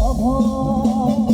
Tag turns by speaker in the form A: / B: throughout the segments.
A: অঘ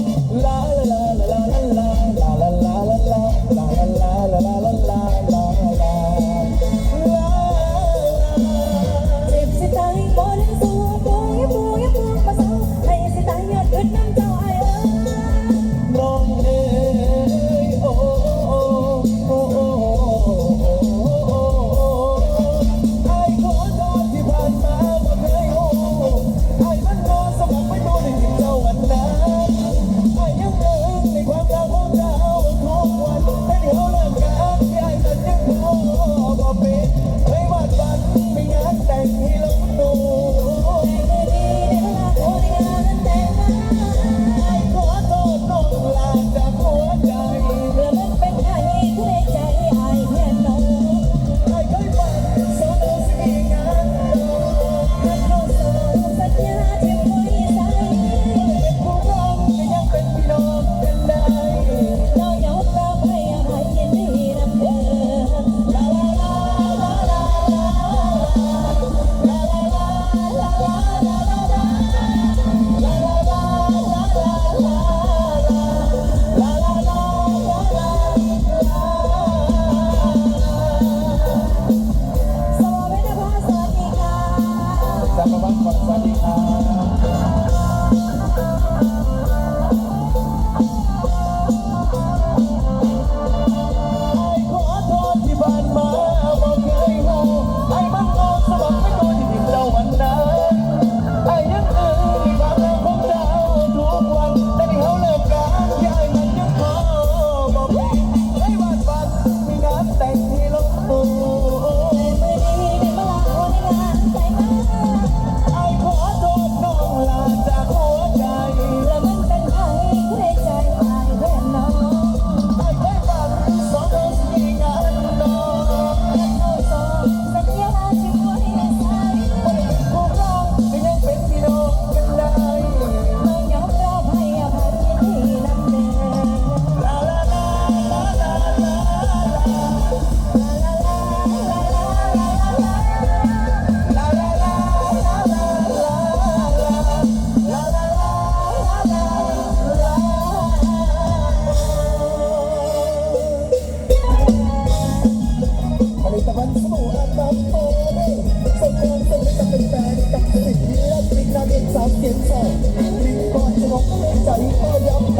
B: ใจก็ย้ำปา
A: กโตบ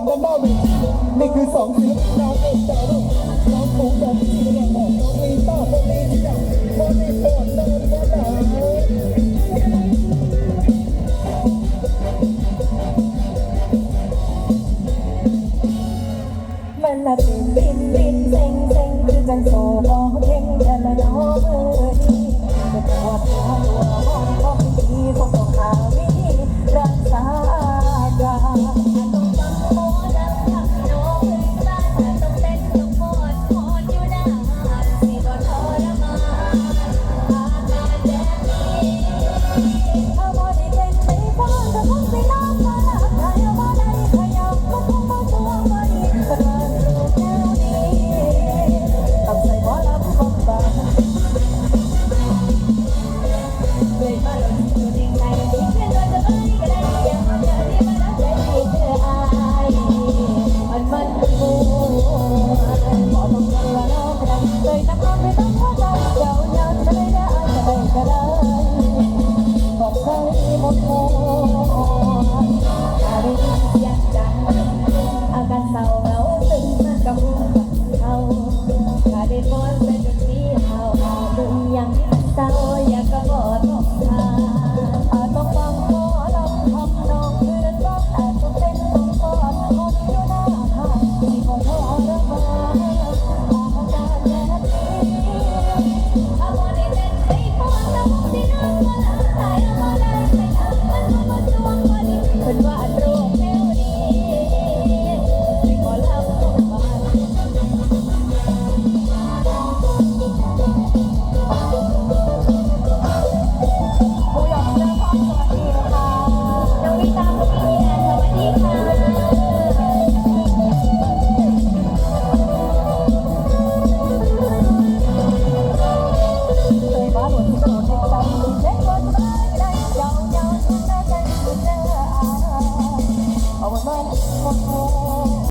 A: งด้านหน้าเวทีนี่
B: คื
A: อสองศิลปินน้อง
B: เอ
A: กดาวรุ่งน้องปูน้
B: อง
A: จี
B: นน้อง
A: ลีต้าโมลี
B: ที่ดังโมลีก่อนนอนก็ได้มัน
A: ละ
B: เป็นบินบินเซ็งเซ็งคือจังโซมองเท่งเดินละน้องเอ้ยจะปวดหัวหัวมองมองดีคงต้องหาวิธีรัก